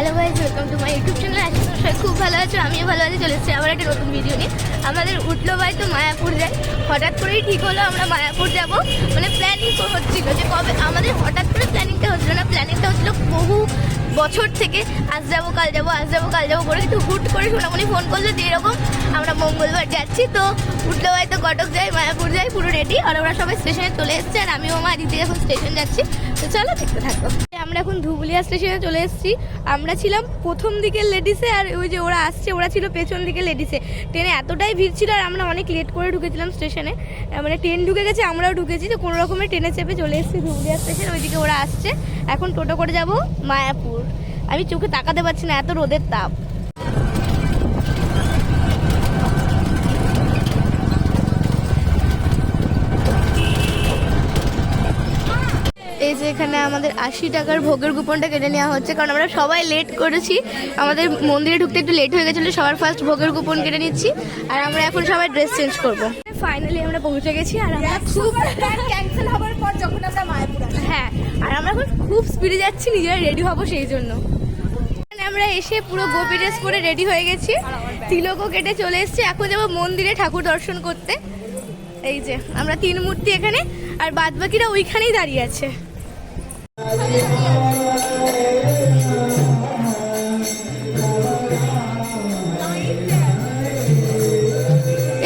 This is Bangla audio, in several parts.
হ্যালো ভাই welcome to my YouTube channel আজকে সবাই খুব ভালো আছো, আমিও ভালো আছি। চলে এসেছি আবার একটা নতুন ভিডিও নিয়ে। আমাদের উঠল ভাই তো মায়াপুর যায় হঠাৎ করেই ঠিক হলো আমরা মায়াপুর যাব। মানে প্ল্যানিং হচ্ছিল যে কবে আমাদের হঠাৎ করে প্ল্যানিংটা হচ্ছিল না প্ল্যানিংটা হচ্ছিল বহু বছর থেকে আজ যাব, কাল যাব, আজ যাব, কাল যাব করে কিন্তু হুট করে সোনামণি ফোন করল যে এরকম আমরা মঙ্গলবার যাচ্ছি। তো উঠল ভাই তো কটক যাই, মায়াপুর যাই, পুরো রেডি আর ওরা সবাই স্টেশনে চলে এসছে আর আমিও মা দিদি এখন স্টেশন যাচ্ছি। তো চলো দেখতে থাকো। আমরা এখন ধুবুলিয়া স্টেশনে চলে এসেছি। আমরা ছিলাম প্রথম দিকের লেডিসে আর ওই যে ওরা আসছে, ওরা ছিল পেছন দিকের লেডিসে ট্রেনে এতটাই ভিড় ছিল আর আমরা অনেক লেট করে ঢুকেছিলাম স্টেশনে মানে ট্রেন ঢুকে গেছে, আমরাও ঢুকেছি। তো কোনো রকমের ট্রেনে চেপে চলে এসেছি ধুবুলিয়া স্টেশন ওইদিকে ওরা আসছে। এখন টোটো করে যাব মায়াপুর। আমি চোখে তাকাতে পারছি না এত রোদের তাপ। এই যে এখানে আমাদের আশি টাকার ভোগের কুপনটা কেটে নেওয়া হচ্ছে কারণ আমরা সবাই লেট করেছি। আমাদের মন্দিরে ঢুকতে একটু লেট হয়ে গেছিল সবার ফার্স্ট ভোগের কুপন কেটে নিচ্ছি আর আমরা এখন সবাই ড্রেস চেঞ্জ করব। ফাইনালি আমরা পৌঁছে গেছি আর আমরা খুব ক্যান্সেল হওয়ার পর যখন আমরা মায়াপুর হ্যাঁ আর আমরা এখন খুব স্পিডে যাচ্ছি নিজেরা রেডি হব সেই জন্য। আমরা এসে পুরো গোপী ড্রেস পরে রেডি হয়ে গেছি। তিলকও কেটে চলে এসেছি। এখন যাব মন্দিরে ঠাকুর দর্শন করতে। এই যে, আমরা তিন মূর্তি এখানে, আর বাদ বাকিরা ওইখানেই দাঁড়িয়ে আছে।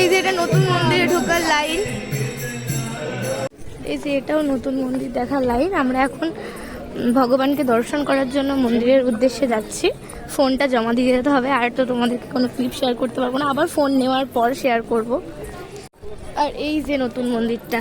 এই যে, এটা নতুন মন্দিরে ঢোকার লাইন এই যে, এটাও নতুন মন্দির দেখার লাইন আমরা এখন ভগবানকে দর্শন করার জন্য মন্দিরের উদ্দেশ্যে যাচ্ছি। ফোনটা জমা দিয়ে যেতে হবে, আর তো তোমাদেরকে কোনো ক্লিপ শেয়ার করতে পারব না। আবার ফোন নেওয়ার পর শেয়ার করব। আর এই যে নতুন মন্দিরটা।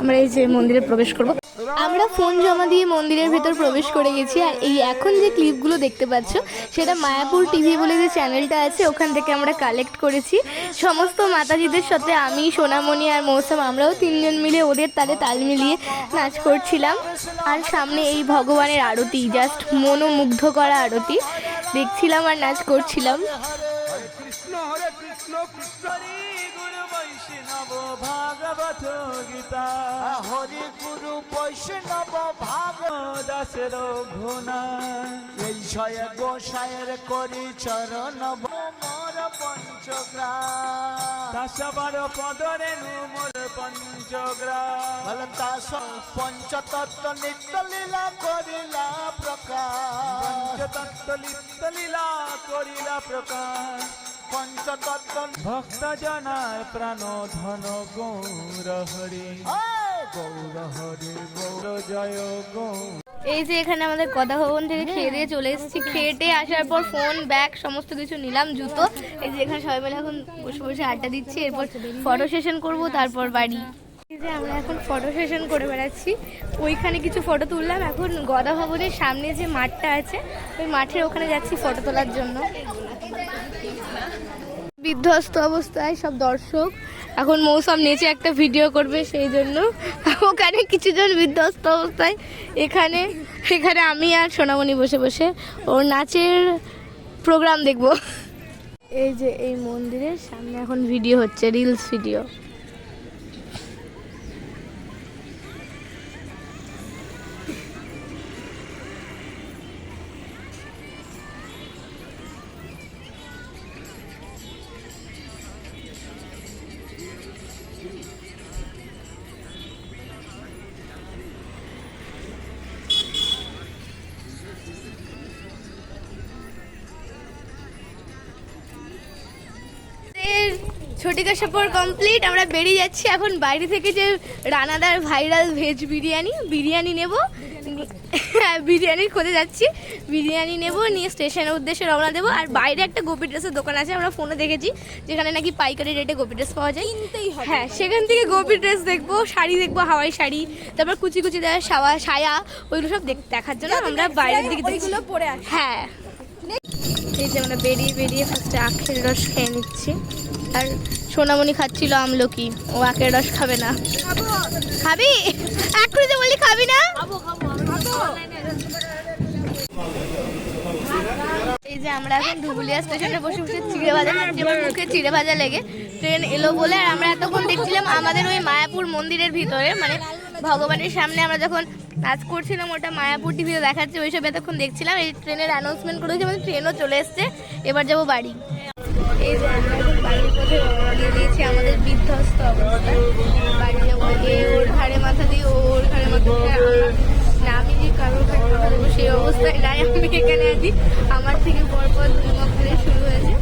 আমরা এই যে মন্দিরে প্রবেশ করব। আমরা ফোন জমা দিয়ে মন্দিরের ভেতর প্রবেশ করে গেছি আর এই এখন যে ক্লিপগুলো দেখতে পাচ্ছ, সেটা মায়াপুর টিভি বলে যে চ্যানেলটা আছে, ওখান থেকে আমরা কালেক্ট করেছি। সমস্ত মাতাজিদের সাথে আমি, সোনামণি আর মৌসুম, আমরাও তিনজন মিলে ওদের তালে তাল মিলিয়ে নাচ করছিলাম। আর সামনে এই ভগবানের আরতি জাস্ট মনোমুগ্ধ করা আরতি। দেখছিলাম আর নাচ করছিলাম। কৃষ্ণ, হরে কৃষ্ণ কৃষ্ণ ভাগবত গীতা হরি গুরু বৈষ্ণব ভাগ দাসের ঘুণা এই ছয় গোসায়ের করি চরণ মোর পঞ্চগ্রাম দশবার পদরে মোর পঞ্চগ্রাম বলে দাস পঞ্চতত্ত্ব নিত্য লীলা করিলা প্রকাশ। পঞ্চতত্ত্ব নিত্য লীলা করিলা প্রকাশ। পঞ্চতত্ত্ব ভক্ত জনায় প্রাণ ধন গৌর হরি। গৌর হরি গৌর জয় গৌর। এই যে এখানে আমাদের কথা ভবন থেকে খেয়ে দিয়ে চলে এসেছি। খেটে আসার পর ফোন ব্যাগ সমস্ত কিছু নিলাম জুতো। এই যে এখানে সবাই মিলে এখন বসে বসে আড্ডা দিচ্ছি। এরপর ফটো সেশন করব তারপর বাড়ি। এই যে আমরা এখন ফটো সেশন করে বেড়াচ্ছি। ওইখানে কিছু ফটো তুললাম। এখন গদা ভবনের সামনে যে মাঠটা আছে ওই মাঠের ওখানে যাচ্ছি ফটো তোলার জন্য। বিধ্বস্ত অবস্থায় সব দর্শক। এখন মৌসুম নেচে একটা ভিডিও করবে সেই জন্য। ওখানে কিছুজন বিধ্বস্ত অবস্থায়। এখানে এখানে আমি আর সোনামণি বসে বসে ওর নাচের প্রোগ্রাম দেখব। এই যে এই মন্দিরের সামনে এখন ভিডিও হচ্ছে রিলস ভিডিও ছটিকা সফর কমপ্লিট আমরা বেরিয়ে যাচ্ছি। এখন বাইরে থেকে যে রানাদার ভাইরাল ভেজ বিরিয়ানি বিরিয়ানি নেব। হ্যাঁ বিরিয়ানির খোঁজে যাচ্ছি। বিরিয়ানি নেব নিয়ে স্টেশনের উদ্দেশ্যে রওনা দেবো। আর বাইরে একটা গোপি ড্রেসের দোকান আছে আমরা ফোনে দেখেছি যেখানে নাকি পাইকারি রেটে গোপি ড্রেস পাওয়া যায়। হ্যাঁ সেখান থেকে গোপি ড্রেস দেখব শাড়ি দেখব হাওয়াই শাড়ি তারপর কুচি কুচি দেওয়া সাওয়া সায়া ওইগুলো সব দেখ- দেখার জন্য আমরা বাইরের দিকে দেখছি। পরে হ্যাঁ। এই যে আমরা বেরিয়ে বেরিয়ে ফার্স্টে আখের রস খেয়ে নিচ্ছি। আর সোনামণি খাচ্ছিল আমলকি। ও আখের রস খাবে না। খাবি এক্ষুনি তো বললি খাবি না? এই যে আমরা এখন ধুবুলিয়া স্টেশনে বসে বসে চিড়ে ভাজা খাচ্ছি আমার মুখে চিড়ে ভাজা লেগে ট্রেন এলো বলে আর আমরা এতক্ষণ দেখছিলাম আমাদের ওই মায়াপুর মন্দিরের ভিতরে। মানে ভগবানের সামনে আমরা যখন নাচ করছিলাম, ওটা মায়াপুর টিভিতে দেখাচ্ছে, ওইসব এতক্ষণ দেখছিলাম। এই ট্রেনের অ্যানাউন্সমেন্ট করেছে আমাদের ট্রেনও চলে এসছে। এবার যাব বাড়ি। এই যে আমরা বাড়ির পথে রওনা দিয়ে দিয়েছি আমাদের বিধ্বস্ত অবস্থা বাড়ি যাব এ ওর ঘাড়ে মাথা দিয়ে ওর ঘাড়ে মাথা দিয়ে না আমি যে কারোর ঘাড়ে মাথা দেবো, সেই অবস্থায় নাই। আমি এখানে আছি। আমার থেকে পরপর দুই মাস শুরু হয়েছে।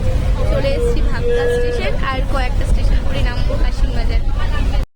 চলে এসেছি ভাবনা স্টেশন আর কয়েকটা স্টেশন করে নামবো কাশিম বাজার